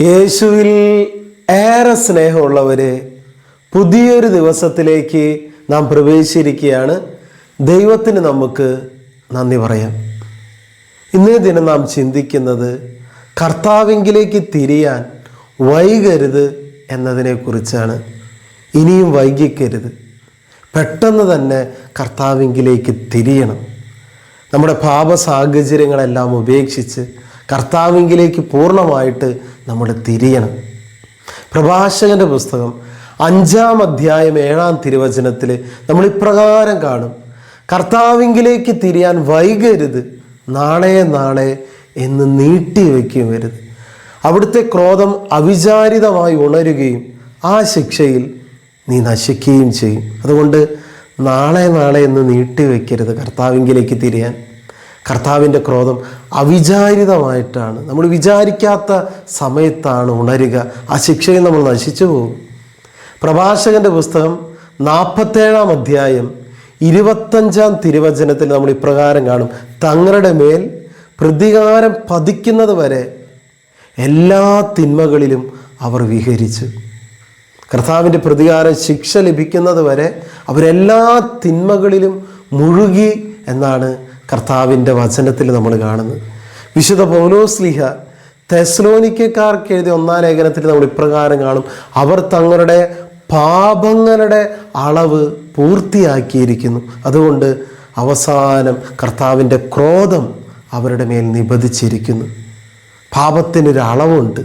യേശുവിൽ ഏറെ സ്നേഹമുള്ളവരെ പുതിയൊരു ദിവസത്തിലേക്ക് നാം പ്രവേശിച്ചിരിക്കുകയാണ്. ദൈവത്തിന് നമുക്ക് നന്ദി പറയാം. ഇന്നേ ദിനം നാം ചിന്തിക്കുന്നത് കർത്താവിങ്കിലേക്ക് തിരിയാൻ വൈകരുത് എന്നതിനെക്കുറിച്ചാണ്. ഇനിയും വൈകിക്കരുത്. പെട്ടെന്ന് തന്നെ കർത്താവിങ്കിലേക്ക് തിരിയണം. നമ്മുടെ പാപ സാഹചര്യങ്ങളെല്ലാം ഉപേക്ഷിച്ച് കർത്താവിങ്കിലേക്ക് പൂർണമായിട്ട് നമ്മൾ തിരിയണം. പ്രഭാഷകന്റെ പുസ്തകം അഞ്ചാം അധ്യായം ഏഴാം തിരുവചനത്തിൽ നമ്മൾ ഇപ്രകാരം കാണും. കർത്താവിങ്കിലേക്ക് തിരിയാൻ വൈകരുത് നാളെ നാളെ എന്ന് നീട്ടി വയ്ക്കുകയും വരുത് അവിടുത്തെ ക്രോധം അവിചാരിതമായി ഉണരുകയും ആ ശിക്ഷയിൽ നീ നശിക്കുകയും ചെയ്യും. അതുകൊണ്ട് നാളെ നാളെ എന്ന് നീട്ടി വയ്ക്കരുത് കർത്താവിങ്കിലേക്ക് തിരിയാൻ. കർത്താവിന്റെ ക്രോധം അവിചാരിതമായിട്ടാണ്. നമ്മൾ വിചാരിക്കാത്ത സമയത്താണ് ഉണരുക. ആ ശിക്ഷയിൽ നമ്മൾ നശിച്ചു പോകും. പ്രഭാഷകന്റെ പുസ്തകം നാൽപ്പത്തേഴാം അധ്യായം ഇരുപത്തഞ്ചാം തിരുവചനത്തിൽ നമ്മൾ ഇപ്രകാരം കാണും. തങ്ങളുടെ മേൽ പ്രതികാരം പതിക്കുന്നത് വരെ എല്ലാ തിന്മകളിലും അവർ വിഹരിച്ചു. കർത്താവിന്റെ പ്രതികാരം ശിക്ഷ ലഭിക്കുന്നത് വരെ അവരെല്ലാ തിന്മകളിലും മുഴുകി എന്നാണ് കർത്താവിന്റെ വചനത്തിൽ നമ്മൾ കാണുന്നത്. വിശുദ്ധ പൗലോസ്ലിഹ തെസ്ലോനിക്കാർക്ക് എഴുതിയ ഒന്നാം ലേഖനത്തിൽ നമ്മൾ ഇപ്രകാരം കാണും. അവർ തങ്ങളുടെ പാപങ്ങളുടെ അളവ് പൂർത്തിയാക്കിയിരിക്കുന്നു. അതുകൊണ്ട് അവസാനം കർത്താവിന്റെ ക്രോധം അവരുടെ മേൽ നിബന്ധിച്ചിരിക്കുന്നു. പാപത്തിനൊരു അളവുണ്ട്.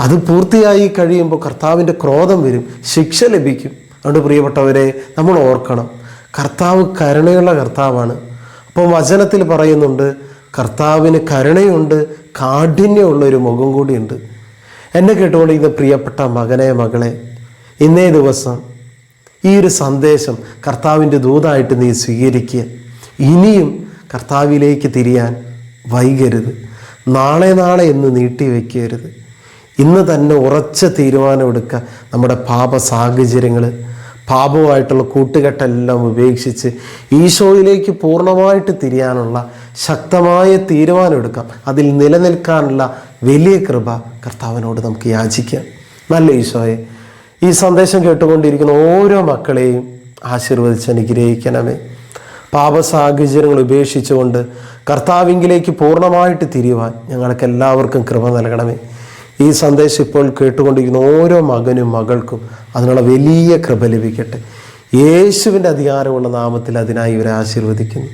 അത് പൂർത്തിയായി കഴിയുമ്പോൾ കർത്താവിന്റെ ക്രോധം വരും. ശിക്ഷ ലഭിക്കും. അതുകൊണ്ട് പ്രിയപ്പെട്ടവരെ നമ്മൾ ഓർക്കണം. കർത്താവ് കരുണയുള്ള കർത്താവാണ്. അപ്പോൾ വചനത്തിൽ പറയുന്നുണ്ട് കർത്താവിന് കരുണയുണ്ട് കാഠിന്യമുള്ള ഒരു മുഖം കൂടിയുണ്ട്. എന്നെ കേട്ടുകൊണ്ടിരിക്കുന്ന പ്രിയപ്പെട്ട മകനെ മകളെ ഇന്നേ ദിവസം ഈ ഒരു സന്ദേശം കർത്താവിന്റെ ദൂതായിട്ട് നീ സ്വീകരിക്കുക. ഇനിയും കർത്താവിലേക്ക് തിരിയാൻ വൈകരുത്. നാളെ നാളെ എന്ന് നീട്ടി വയ്ക്കരുത് ഇന്ന് തന്നെ ഉറച്ച തീരുമാനമെടുക്കുക നമ്മുടെ പാപ സാഹചര്യങ്ങൾ പാപമായിട്ടുള്ള കൂട്ടുകെട്ടെല്ലാം ഉപേക്ഷിച്ച് ഈശോയിലേക്ക് പൂർണമായിട്ട് തിരിയാനുള്ള ശക്തമായ തീരുമാനമെടുക്കാം. അതിൽ നിലനിൽക്കാനുള്ള വലിയ കൃപ കർത്താവിനോട് നമുക്ക് യാചിക്കാം. നല്ല ഈശോയെ ഈ സന്ദേശം കേട്ടുകൊണ്ടിരിക്കുന്ന ഓരോ മക്കളെയും ആശീർവദിച്ച് അനുഗ്രഹിക്കണമേ. പാപ സാഹചര്യങ്ങൾ ഉപേക്ഷിച്ചുകൊണ്ട് കർത്താവിങ്കിലേക്ക് പൂർണമായിട്ട് തിരിയുവാൻ ഞങ്ങൾക്ക് എല്ലാവർക്കും കൃപ നൽകണമേ. ഈ സന്ദേശം ഇപ്പോൾ കേട്ടുകൊണ്ടിരിക്കുന്ന ഓരോ മകനും മകൾക്കും അതിനുള്ള വലിയ കൃപ ലഭിക്കട്ടെ. യേശുവിന്റെ അധികാരമുള്ള നാമത്തിൽ അതിനായി ഇവരെ ആശീർവദിക്കുന്നു.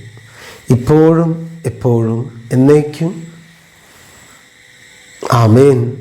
ഇപ്പോഴും എപ്പോഴും എന്നേക്കും. ആമേൻ.